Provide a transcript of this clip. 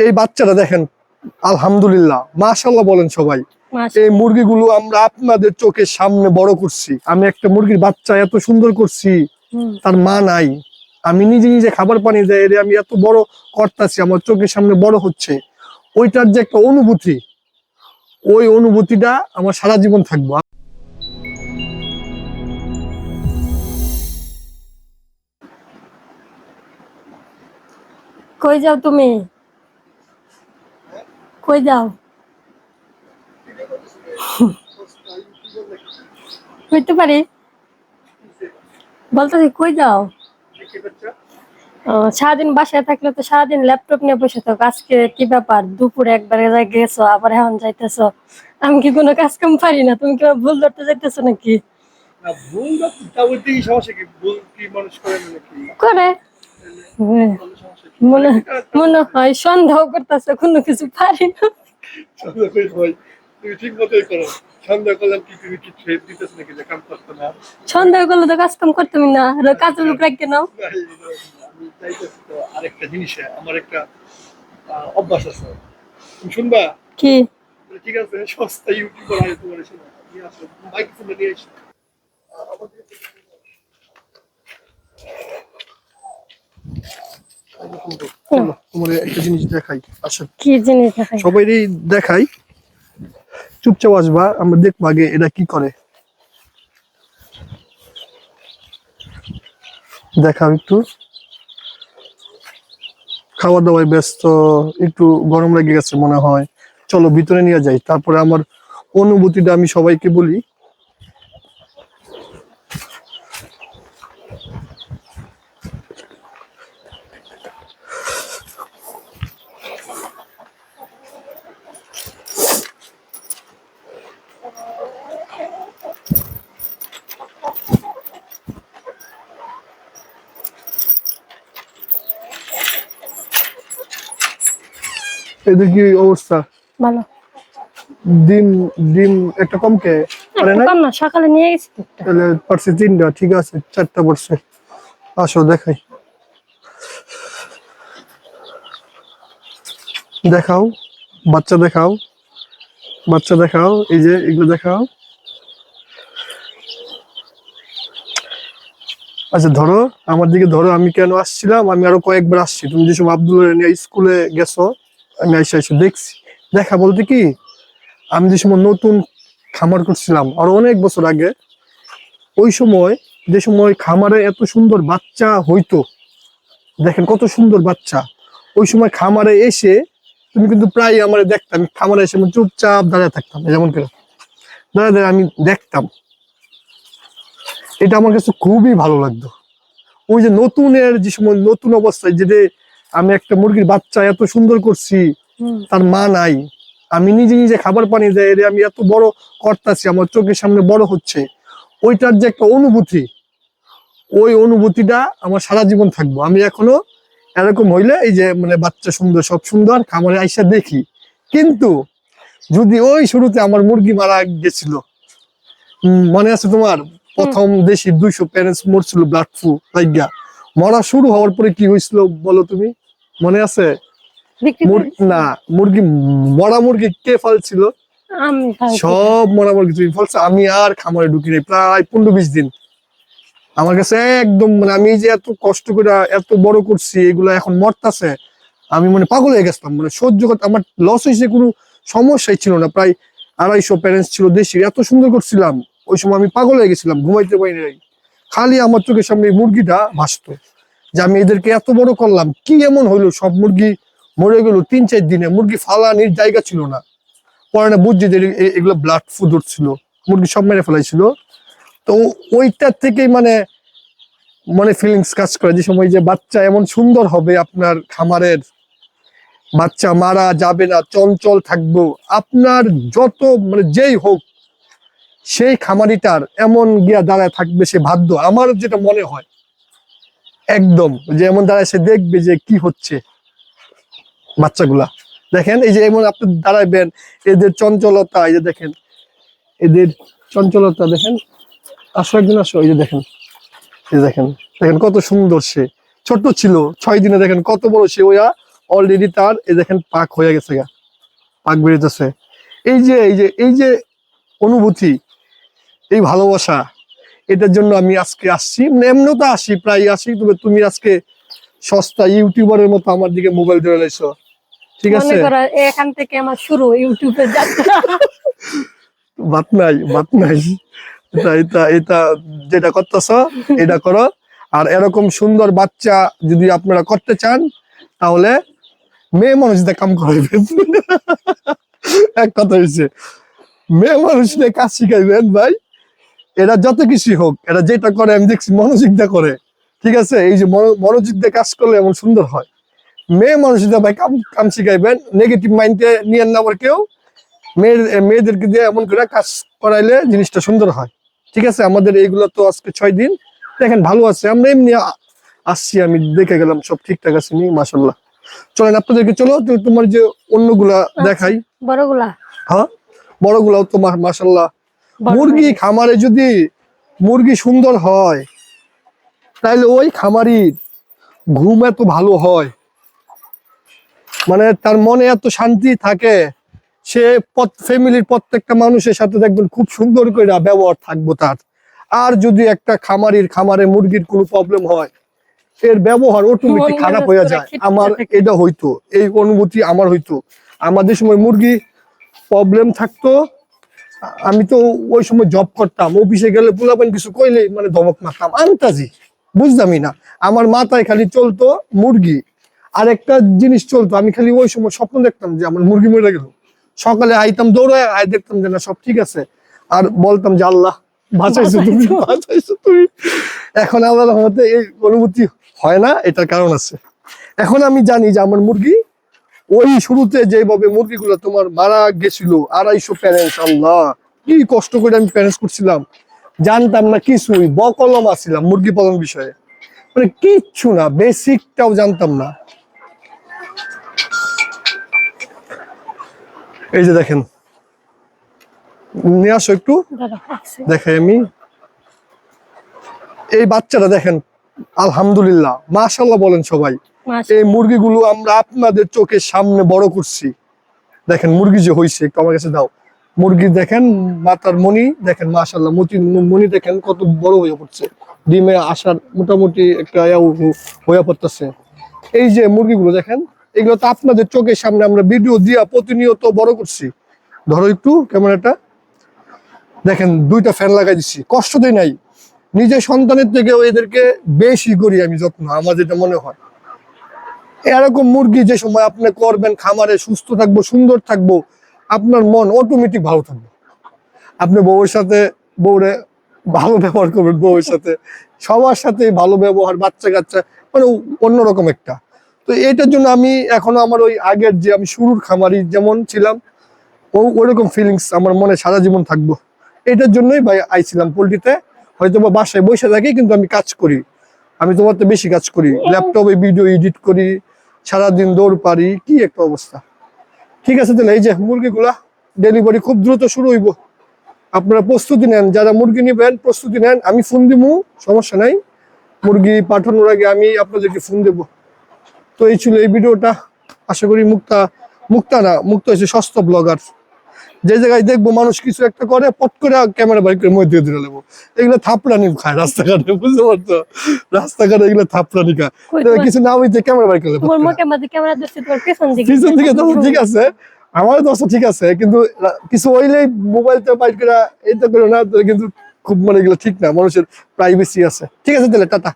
এই বাচ্চাটা দেখেন আলহামদুলিল্লাহ মাশাল্লাহ বলেন সবাই এই মুরগিগুলো আমরা আপনাদের চোখের সামনে বড় করছি। আমি একটা মুরগির বাচ্চা এত সুন্দর করছি তার মা নাই। আমি নিজে নিজে খাবার পানি দেয় এর আমি এত বড় করতেছি আমার চোখের সামনে বড় হচ্ছে। ওইটার যে একটা অনুভূতি ওই অনুভূতিটা আমার সারা জীবন থাকব। কই যাও তুমি? কই যাও? হইতে পারি। বলতেছি কই যাও? সারাদিন বাসায় থাকলে তো সারাদিন ল্যাপটপ নিয়ে বসে থাকো। আজকে কি ব্যাপার? দুপুরে একবারে গেছো আবার এখন যাইতেছো। আমি কি কোনো কাজ কাম পারি না? তুমি কি ভুল ধরতে যাইতেছো নাকি? করে হ্যাঁ, মনে মনে হয় সন্দেহ করতেছে কোনো কিছু পারি না। তুমি ঠিক মতোই করো। সন্দেহ করলাম কি তুমি কি ছেড়ে দিতেছ নাকি যে কাম করতে না? সন্দেহ করলে তো কাজ কাম না কাজের লোক রাখতে নাও। আমি চাইতেছি তো আরেকটা জিনিসে আমার একটা অভ্যাস আছে। তুমি শুনবা? কি? ঠিক আছে সস্তা ইউটিউবার আছে তোমার এসে নিয়ে আসো বাইক নিয়ে চলো, তোমার একটা জিনিস দেখাই আচ্ছা কি জিনিস দেখাই? সবাইরই দেখাই চুপচাপ আসবা আমরা দেখব আগে এরা কি করে। দেখাও একটু। খাওয়া দাওয়ায় ব্যস্ত একটু গরম লেগে গেছে মনে হয়। চলো ভিতরে নিয়ে যাই। তারপরে আমার অনুভূতিটা আমি সবাইকে বলি। এদের কি অবস্থা? ভালো। ডিম ডিম একটা কমকে পারে না? কম না সকালে নিয়ে গেছি তাহলে পারছে তিনটা ঠিক আছে চারটা পড়ছে। আসো দেখাই। দেখাও বাচ্চা দেখাও বাচ্চা দেখাও এই যে এগুলো দেখাও। আচ্ছা ধরো আমার দিকে ধরো আমি কেন আসছিলাম? আমি আরও কয়েকবার আসছি। তুমি যে সময় আব্দুল নিয়ে স্কুলে গেছো আমি এসে এসে দেখছি। দেখা বলতে কি, আমি যে সময় নতুন খামার করছিলাম, আর অনেক বছর আগে, ওই সময় যে সময় খামারে এত সুন্দর বাচ্চা হইতো, দেখেন কত সুন্দর বাচ্চা, ওই সময় খামারে এসে তুমি কিন্তু প্রায় আমার দেখতাম, খামারে এসে চুপচাপ দাঁড়িয়ে থাকতাম, যেমন করে। দাঁড়িয়ে দাঁড়িয়ে আমি দেখতাম। এটা আমার কাছে খুবই ভালো লাগতো। ওই যে নতুনের যে সময়, নতুন অবস্থায় যে আমি একটা মুরগির বাচ্চা এত সুন্দর করছি তার মা নাই। আমি নিজে নিজে খাবার পানি দেয় আমি এত বড় করতেছি আমার চোখের সামনে বড় হচ্ছে। ওইটার যে একটা অনুভূতি ওই অনুভূতিটা আমার সারা জীবন থাকব। আমি এখনও এরকম হইলে এই যে মানে বাচ্চা সুন্দর সব সুন্দর খামারে আইসা দেখি। কিন্তু যদি ওই শুরুতে আমার মুরগি মারা গেছিল মনে আছে তোমার? প্রথম দেশি দুইশো প্যারেন্টস মরছিল ব্লাড ফ্লু লাইগা। মরা শুরু হওয়ার পরে কি হয়েছিল বলো তুমি? মনে আছে? না মুরগি মরা মুরগি কে ফালছিল? সব মরা মুরগি তুমি ফলছে। আমি আর খামারে ঢুকি নাই প্রায় পনেরো বিশ দিন। আমার কাছে একদম মানে আমি যে এত কষ্ট করে এত বড় করছি এগুলো এখন মরতাছে আমি মানে পাগল হয়ে গেছিলাম। মানে সহ্য করতে আমার লস হয়েছে কোনো সমস্যাই ছিল না। প্রায় আড়াইশো প্যারেন্টস ছিল দেশি এত সুন্দর করছিলাম। ওই সময় আমি পাগল হয়ে গেছিলাম ঘুমাইতে পারি নাই। খালি আমার চোখের সামনে মুরগিটা ভাসতো। যে আমি এদেরকে এত বড় করলাম, কি এমন হইল? সব মুরগি মরে গেল তিন, চার দিনে। মুরগি ফালানির জায়গা ছিল না। পরে না বুঝছি যে এগুলো ব্লাড ফুড ছিল। মুরগি সব মেরে ফেলাইছিল। তো ওইটার থেকেই মানে মনে ফিলিংস কাজ করে। যে সময় যে বাচ্চা এমন সুন্দর হবে আপনার খামারের, বাচ্চা মারা যাবে না, চঞ্চল থাকব। আপনার যত মানে যেই হোক, সেই খামারিটার এমন গিয়া দাঁড়ায় থাকবে সে বাধ্য আমার যেটা মনে হয় একদম যে এমন দাঁড়ায় সে দেখবে যে কি হচ্ছে বাচ্চাগুলা। দেখেন, এই যে এমন আপনি দাঁড়াইবেন, এদের চঞ্চলতা, এই যে দেখেন, এদের চঞ্চলতা, দেখেন, আসো একদিন আসো, এই যে দেখেন, এই দেখেন দেখেন কত সুন্দর সে। ছোট ছিল, ছয় দিনে দেখেন কত বড় সে, ওয়া অলরেডি তার, এই দেখেন, পাক হয়ে গেছে গা, পাক বেরিতেছে এই যে এই যে এই যে অনুভূতি, এই ভালোবাসা এটার জন্য আমি আজকে আসছি। মানে এমনিও তো আসি প্রায় আসি তবে তুমি আজকে সস্তা ইউটিউবারের মতো আমার দিকে মোবাইল ধরে লাইছো ঠিক আছে? এখান থেকে আমার শুরু ইউটিউবে যাত্রা বাত নাই বাত নাই। এটা এটা এটা যেটা করতেছ এটা করো। আর এরকম সুন্দর বাচ্চা যদি আপনারা করতে চান তাহলে মেয়ে মানুষ দিয়ে কাম করাইবেন এক কথা হয়েছে মেয়ে মানুষ দিয়ে কাজ শিখাইবেন ভাই। এরা যত কিছু হোক এরা যেটা করে আমি দেখছি মনোযোগ দিয়ে করে ঠিক আছে? এই যে মনো- মনোযোগ দিয়ে কাজ করলে এমন সুন্দর হয়। মেয়ে মানুষ ভাই কাম কাম শিখাইবেন নেগেটিভ মাইন্ডে নিয়েন না আবার কেউ। মেয়ের মেয়েদেরকে দিয়ে এমন করে কাজ করাইলে জিনিসটা সুন্দর হয়। ঠিক আছে? আমাদের এইগুলো তো আজকে ছয় দিন। দেখেন ভালো আছে। আমরা এমনি আসছি আমি দেখে গেলাম সব ঠিকঠাক আছে নি মাসাল্লাহ চলেন আপনাদেরকে চলো তোমার যে অন্যগুলা দেখাই। বড়গুলা। হ্যাঁ? বড়গুলাও তো মাসাল্লাহ মুরগি খামারে যদি মুরগি সুন্দর হয় তাহলে ওই খামারির ঘুম এত ভালো হয়। মানে তার মনে এত শান্তি থাকে সে ফ্যামিলির প্রত্যেকটা মানুষের সাথে দেখবেন খুব সুন্দর করে ব্যবহার থাকব তার। আর যদি একটা খামারির খামারে মুরগির কোনো প্রবলেম হয় এর ব্যবহার অটোমেটিক খারাপ হয়ে যায়। আমার এটা হইতো এই অনুভূতি আমার হইতো। আমাদের সময় মুরগি প্রবলেম থাকতো আমি তো ওই সময় জব করতাম অফিসে গেলে পোলাপান কিছু কইলে মানে ধমক মারতাম। আন্তাজি বুঝতামই না। আমার মাথায় খালি চলতো মুরগি। আর একটা জিনিস চলতো আমি খালি ওই সময় স্বপ্ন দেখতাম যে আমার মুরগি মরে গেল। সকালে আইতাম দৌড়ে আই দেখতাম যে না সব ঠিক আছে। আর বলতাম যে আল্লাহ বাঁচাইছো তুমি বাঁচাইছো। তুমি। এখন আমার রহমতে এই অনুভূতি হয় না এটার কারণ আছে। এখন আমি জানি যে আমার মুরগি ওই শুরুতে যেভাবে মুরগিগুলো তোমার মারা গেছিল আড়াইশো প্যারেন্টস আল্লাহ কি কষ্ট করে আমি প্যারেন্টস করছিলাম। জানতাম না কিছুই বকলম আসছিলাম মুরগি পালন বিষয়ে। মানে কিচ্ছু না বেসিকটাও জানতাম না। এই যে দেখেন নিয়ে আসো একটু। দেখাই আমি। এই বাচ্চাটা দেখেন আলহামদুলিল্লাহ মাশাল্লাহ বলেন সবাই। এই মুরগিগুলো আমরা আপনাদের চোখের সামনে বড় করছি। দেখেন মুরগি যে হয়েছে একটু আমার কাছে দাও। মুরগি দেখেন মাতার মনি, দেখেন মাশাল্লাহ মতি মনি দেখেন কত বড় হয়ে পড়ছে। ডিমে আসার মোটামুটি একটা হয়ে পড়তেছে। এই যে মুরগিগুলো দেখেন, এগুলো তো আপনাদের চোখের সামনে আমরা ভিডিও দিয়া প্রতিনিয়ত বড় করছি। ধরো একটু ক্যামেরাটা দেখেন, দুইটা ফ্যান লাগাই দিচ্ছি কষ্ট দেই নাই। নিজের সন্তানের থেকেও এদেরকে বেশি করি আমি যত্ন, আমার যেটা মনে হয়। এরকম মুরগি যে সময় আপনি করবেন খামারে সুস্থ থাকব সুন্দর থাকব আপনার মন অটোমেটিক ভালো থাকবে। আপনি বউয়ের সাথে বউরে ভালো ব্যবহার করবেন বউয়ের সাথে। সবার সাথে ভালো ব্যবহার বাচ্চা কাচ্চা মানে অন্যরকম একটা। তো এটার জন্য আমি এখনও আমার ওই আগের যে আমি শুরুর খামারি যেমন ছিলাম ও ওরকম ফিলিংস আমার মনে সারা জীবন থাকব। এটার জন্যই ভাই আইছিলাম পোলট্রিতে হয়তো বা বাসায় বসে থাকি কিন্তু আমি কাজ করি। আমি তোমার তো বেশি কাজ করি। ল্যাপটপে ভিডিও এডিট করি সারাদিন দৌড় পারি কি একটা অবস্থা। ঠিক আছে তাহলে, এই যে মুরগিগুলা ডেলিভারি খুব দ্রুত শুরু হইব। আপনারা প্রস্তুতি নেন, যারা মুরগি নেবেন প্রস্তুতি নেন। আমি ফোন দিব সমস্যা নাই। মুরগি পাঠানোর আগে আমি আপনাদেরকে ফোন দেব। তো এই ছিল এই ভিডিওটা। আশা করি মুক্তা মুক্তা না, মুক্ত হয়েছে সস্তা ব্লগার যে জায়গায় দেখব মানুষ কিছু একটা করে পট করে ক্যামেরা বাইক করে মধ্যে দিয়ে নেব এগুলো থাপড়ানি খায় রাস্তাঘাটে বুঝতে পারছ? রাস্তাঘাটে এগুলো থাপড়ানি খায়। কিছু না হইতে ক্যামেরা বাইক করে। পেছন দিকে তো ঠিক আছে। আমার দশটা ঠিক আছে কিন্তু কিছু হইলেই মোবাইলটা বাইক করে এইটা করে না কিন্তু খুব মানে এগুলো ঠিক না মানুষের প্রাইভেসি আছে। ঠিক আছে তাহলে টাটা।